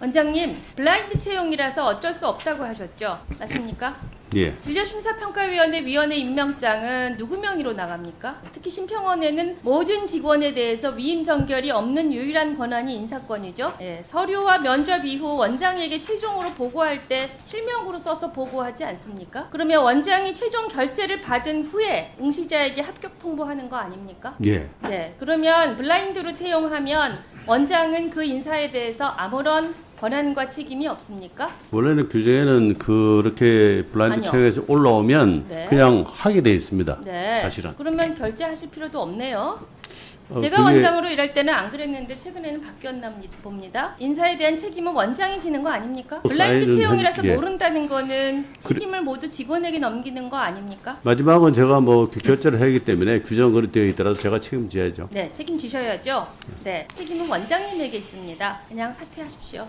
원장님, 블라인드 채용이라서 어쩔 수 없다고 하셨죠? 맞습니까? 예. 진료심사평가위원회 위원회 임명장은 누구 명의로 나갑니까? 특히 심평원에는 모든 직원에 대해서 위임 전결이 없는 유일한 권한이 인사권이죠. 예, 서류와 면접 이후 원장에게 최종으로 보고할 때 실명으로 써서 보고하지 않습니까? 그러면 원장이 최종 결재를 받은 후에 응시자에게 합격 통보하는 거 아닙니까? 예. 네, 그러면 블라인드로 채용하면 원장은 그 인사에 대해서 아무런 권한과 책임이 없습니까? 원래는 규정에는 그렇게 블라인드 아니요. 채용에서 올라오면 네. 그냥 하게 돼 있습니다. 네. 사실은. 그러면 결제하실 필요도 없네요. 어, 제가 그게 원장으로 일할 때는 안 그랬는데 최근에는 바뀌었나 봅니다. 인사에 대한 책임은 원장이 지는 거 아닙니까? 블라인드 사인은 채용이라서 한- 예. 모른다는 거는 그래- 책임을 모두 직원에게 넘기는 거 아닙니까? 마지막은 제가 뭐 결제를 하기 때문에 규정 그렇게 되어 있더라도 제가 책임져야죠. 네, 책임지셔야죠. 네, 책임은 원장님에게 있습니다. 그냥 사퇴하십시오.